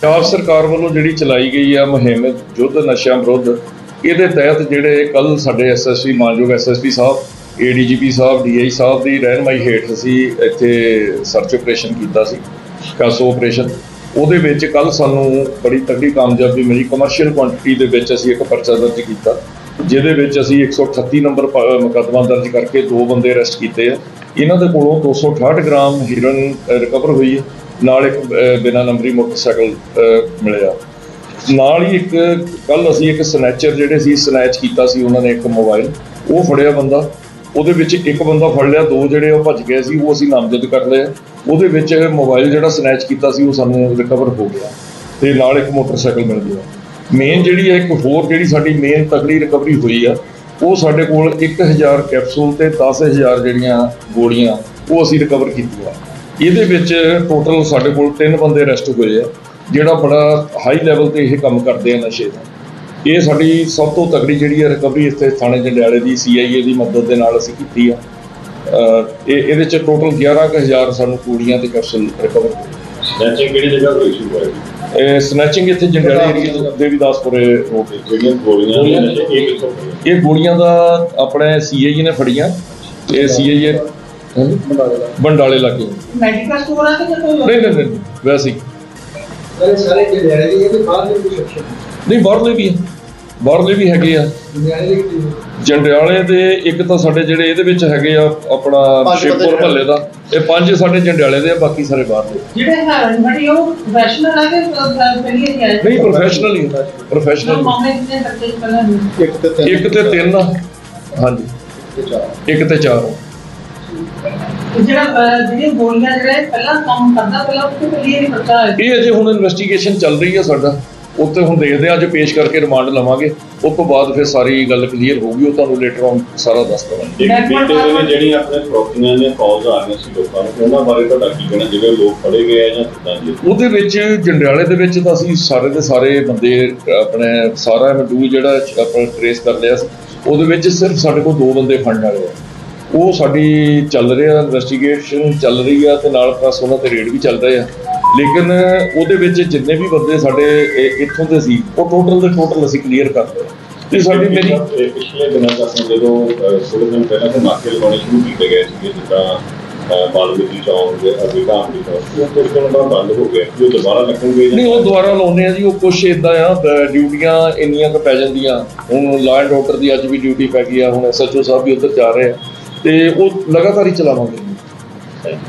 ਪੰਜਾਬ ਸਰਕਾਰ ਵੱਲੋਂ ਜਿਹੜੀ ਚਲਾਈ ਗਈ ਆ ਮੁਹਿੰਮ ਯੁੱਧ ਨਸ਼ਿਆਂ ਵਿਰੁੱਧ, ਇਹਦੇ ਤਹਿਤ ਜਿਹੜੇ ਕੱਲ ਸਾਡੇ ਐਸਐਸਪੀ ਮਾਨਯੋਗ SSP Sahib ADGP Sahib DI Sahib ਦੀ ਰਹਿਨਮਾਈ ਹੇਠ ਅਸੀਂ ਇੱਥੇ ਸਰਚ ਆਪਰੇਸ਼ਨ ਕੀਤਾ ਸੀ, ਕਾਸੋ ਆਪਰੇਸ਼ਨ। ਉਹਦੇ ਵਿੱਚ ਕੱਲ ਸਾਨੂੰ ਬੜੀ ਤਕੜੀ ਕਾਮਯਾਬੀ ਮਿਲੀ ਕਮਰਸ਼ੀਅਲ ਕੁਆਂਟੀਟੀ ਦੇ ਵਿੱਚ ਅਸੀਂ ਇੱਕ ਪਰਚਾ ਦਰਜ ਕੀਤਾ, ਜਿਹਦੇ ਵਿੱਚ ਅਸੀਂ 138 ਨੰਬਰ ਮੁਕੱਦਮਾ ਦਰਜ ਕਰਕੇ ਦੋ ਬੰਦੇ ਅਰੈਸਟ ਕੀਤੇ ਆ। ਇਹਨਾਂ ਦੇ ਕੋਲੋਂ 268 ਗ੍ਰਾਮ ਹੀਰੋਇਨ ਰਿਕਵਰ ਹੋਈ ਹੈ। ਨਾਲ ਇੱਕ ਅ, ਬਿਨਾਂ ਨੰਬਰੀ ਮੋਟਰਸਾਈਕਲ ਮਿਲਿਆ। ਨਾਲ ਹੀ ਇੱਕ ਕੱਲ ਅਸੀਂ ਇੱਕ ਸਨੈਚਰ ਜਿਹੜੇ ਸੀ ਸਨੈਚ ਕੀਤਾ ਸੀ ਉਹਨਾਂ ਨੇ ਇੱਕ ਮੋਬਾਈਲ ਉਹ ਫੜਿਆ ਬੰਦਾ। ਉਹਦੇ ਵਿੱਚ ਇੱਕ ਬੰਦਾ ਫੜ ਲਿਆ ਦੋ ਜਿਹੜੇ ਉਹ ਭੱਜ ਗਏ ਸੀ ਉਹ ਅਸੀਂ ਨਾਮਜ਼ਦ ਕਰ ਲਏ। ਉਹਦੇ ਵਿੱਚ ਮੋਬਾਈਲ ਜਿਹੜਾ ਸਨੈਚ ਕੀਤਾ ਸੀ ਉਹ ਸਾਨੂੰ ਰਿਕਵਰ ਹੋ ਗਿਆ ਤੇ ਨਾਲ ਇੱਕ ਮੋਟਰਸਾਈਕਲ ਮਿਲ ਗਿਆ। ਮੇਨ ਜਿਹੜੀ ਹੈ ਇੱਕ ਹੋਰ ਜਿਹੜੀ ਸਾਡੀ ਮੇਨ ਤਕੜੀ ਰਿਕਵਰੀ ਹੋਈ ਆ ਉਹ ਸਾਡੇ ਕੋਲ 1000 ਕੈਪਸੂਲ ਤੇ 10000 ਜਿਹੜੀਆਂ ਗੋਲੀਆਂ ਉਹ ਅਸੀਂ ਰਿਕਵਰ ਕੀਤੀਆਂ। ਇਹਦੇ ਵਿੱਚ ਟੋਟਲ ਸਾਡੇ ਕੋਲ ਤਿੰਨ ਬੰਦੇ ਅਰੈਸਟ ਹੋਏ ਆ ਜਿਹੜਾ ਬੜਾ ਹਾਈ ਲੈਵਲ ਤੇ ਇਹ ਕੰਮ ਕਰਦੇ ਆ ਨਸ਼ੇ ਦਾ। ਇਹ ਸਾਡੀ ਸਭ ਤੋਂ ਤਕੜੀ ਜਿਹੜੀ ਹੈ ਰਿਕਵਰੀ ਇੱਥੇ ਥਾਣੇ ਜੰਡਿਆਲੇ ਦੀ ਸੀਆਈਏ ਦੀ ਮਦਦ ਦੇ ਨਾਲ ਅਸੀਂ ਕੀਤੀ ਆ। ਇਹ ਇਹਦੇ ਚ ਟੋਟਲ 11000 ਸਾਨੂੰ ਕੂੜੀਆਂ ਤੇ ਕੈਪਸੂਲ ਰਿਕਵਰ ਹੋਏ। ਸਨੈਚਿੰਗ ਕਿਹੜੀ ਜਗ੍ਹਾ ਤੋਂ ਇਸ਼ੂ ਹੋਇਆ ਇਹ ਸਨੈਚਿੰਗ ਇੱਥੇ ਜੰਡਿਆਲੇ ਏਰੀਆ ਦੇਵੀਦਾਸਪੁਰੇ ਰੋਡ ਤੇ ਜਿਹੜੀਆਂ ਗੋਲੀਆਂ ਇਹ ਗੋਲੀਆਂ ਦਾ ਆਪਣੇ ਸੀਆਈਏ ਨੇ ਫੜੀਆਂ। ਇਹ ਸੀਆਈਏ ਬੰਡਾਲੇ ਲੱਗੇ ਮੈਡੀਕਲ ਸਟੋਰ ਆ ਕਿ ਕੋਈ ਨਹੀਂ ਨਹੀਂ ਨਹੀਂ ਵੈਸੇ ਹੀ। ਸਾਰੇ ਸਾਰੇ ਜਿਹੜੇ ਦੀ ਇਹਦੇ ਬਾਹਰ ਦੇ ਕੁਝ ਆਪਸ਼ਨ ਨਹੀਂ ਬਾਹਰਲੇ ਵੀ ਹੈ। ਬਾਹਰਲੇ ਵੀ ਹੈਗੇ ਆ। ਜੰਡਿਆਲੇ ਦੇ ਇੱਕ ਤਾਂ ਸਾਡੇ ਜਿਹੜੇ ਇਹਦੇ ਵਿੱਚ ਹੈਗੇ ਆ ਆਪਣਾ ਸ਼ੇਪੁਰ ਮਹੱਲੇ ਦਾ। ਇਹ ਪੰਜ ਸਾਡੇ ਜੰਡਿਆਲੇ ਦੇ ਆ ਬਾਕੀ ਸਾਰੇ ਬਾਹਰ ਦੇ। ਜਿਹੜੇ ਹੈਰਨ ਬੜੀ ਉਹ ਪ੍ਰੋਫੈਸ਼ਨਲ ਆ ਕਿ ਪਹਿਲੀ ਹੀ? ਨਹੀਂ ਪ੍ਰੋਫੈਸ਼ਨਲ ਹੀ ਪ੍ਰੋਫੈਸ਼ਨਲ ਇੱਕ ਤੇ ਤਿੰਨ। ਇੱਕ ਤੇ ਤਿੰਨ ਆ। ਹਾਂਜੀ। ਤੇ ਚਾਰ। ਇੱਕ ਤੇ ਚਾਰ। ਜਿਹੜਾ ਗੋਲੀਆਂ ਜਿਹੜੇ ਪਹਿਲਾਂ ਕੰਮ ਕਰਦਾ ਪਹਿਲਾਂ ਹੀ ਹੈ ਇਹ ਅਜੇ ਹੁਣ ਇਨਵੈਸਟੀਗੇਸ਼ਨ ਚੱਲ ਰਹੀ ਆ ਸਾਡਾ। ਉੱਤੇ ਹੁਣ ਦੇਖਦੇ ਆ ਅੱਜ ਪੇਸ਼ ਕਰਕੇ ਰਿਮਾਂਡ ਲਵਾਂਗੇ। ਉਸ ਤੋਂ ਬਾਅਦ ਫਿਰ ਸਾਰੀ ਗੱਲ ਕਲੀਅਰ ਹੋਊਗੀ ਉਹ ਤੁਹਾਨੂੰ ਲੇਟਰ ਔਨ ਸਾਰਾ ਦੱਸ ਦਵਾਂਗੇ। ਇੱਕ ਬੀਤੇ ਦਿਨ ਜਿਹੜੀਆਂ ਆਪਣੇ ਫਰੋਕੀਆਂ ਨੇ ਕਾਲਸ ਆ ਰਹੀਆਂ ਸੀ ਲੋਕਾਂ ਨੂੰ ਉਹਨਾਂ ਬਾਰੇ ਤੁਹਾਡਾ ਕੀ ਕਹਿਣਾ ਜਿਹੜੇ ਲੋਕ ਫੜੇ ਗਏ ਆ ਜਾਂ ਕਿੱਦਾਂ ਜੀ ਉਹਦੇ ਵਿੱਚ ਜੰਡਿਆਲੇ ਦੇ ਵਿੱਚ ਤਾਂ ਅਸੀਂ ਸਾਰੇ ਦੇ ਸਾਰੇ ਬੰਦੇ ਆਪਣੇ ਸਾਰਾ ਮਡੂ ਜਿਹੜਾ ਆਪਣਾ ਟ੍ਰੇਸ ਕਰ ਲਿਆ ਉਹਦੇ ਵਿੱਚ ਸਿਰਫ ਸਾਡੇ ਕੋਲ ਦੋ ਬੰਦੇ ਫੜਨ ਵਾਲੇ ਆ। ਉਹ ਸਾਡੀ ਚੱਲ ਰਿਹਾ ਇਨਵੈਸਟੀਗੇਸ਼ਨ ਚੱਲ ਰਹੀ ਆ ਤੇ ਨਾਲ ਪਲੱਸ ਉਹਨਾਂ ਤੇ ਰੇਡ ਵੀ ਚੱਲ ਰਹੇ ਆ। ਲੇਕਿਨ ਉਹਦੇ ਵਿੱਚ ਜਿੰਨੇ ਵੀ ਬੰਦੇ ਸਾਡੇ ਇੱਥੋਂ ਦੇ ਸੀ ਉਹ ਟੋਟਲ ਦੇ ਟੋਟਲ ਅਸੀਂ ਕਲੀਅਰ ਕਰ ਲਏ ਤੇ ਸਾਡੀ ਮੇਰੀ ਪਿਛਲੇ ਦਿਨਾਂ ਤੱਕ ਆਪਾਂ ਜਦੋਂ ਥੋੜੇ ਦਿਨ ਪਹਿਲਾਂ ਤੋਂ ਨਾਕੇ ਲਗਾਉਣੇ ਸ਼ੁਰੂ ਕੀਤੇ ਗਏ ਸੀਗੇ ਜਿੱਦਾਂ ਅਹ, ਬਾਲਮੀਕੀ ਚੌਂਕ ਦੇ ਅਮਰੀ ਚੌਂਕ ਉਹ ਕੁਝ ਦਿਨ ਬਾਅਦ ਬੰਦ ਹੋ ਗਏ ਜੋ ਦੁਬਾਰਾ ਲੱਗਣਗੇ ਨਹੀਂ ਉਹ ਦੁਬਾਰਾ ਲਾਉਂਦੇ ਆ ਜੀ ਉਹ ਕੁਛ ਇਦਾਂ ਆ ਡਿਊਟੀਆਂ ਇੰਨੀਆਂ ਕੁ ਪੈ ਜਾਂਦੀਆਂ। ਹੁਣ ਲਾਅ ਐਂਡ ਆਰਡਰ ਦੀ ਅੱਜ ਵੀ ਡਿਊਟੀ ਪੈ ਗਈ ਆ ਹੁਣ ਐਸਐਚਓ ਸਾਹਿਬ ਵੀ ਉੱਧਰ ਜਾ ਰਹੇ ਆ। ਤੇ ਉਹ ਲਗਾਤਾਰ ਹੀ ਚਲਾਵਾਂਗੇ।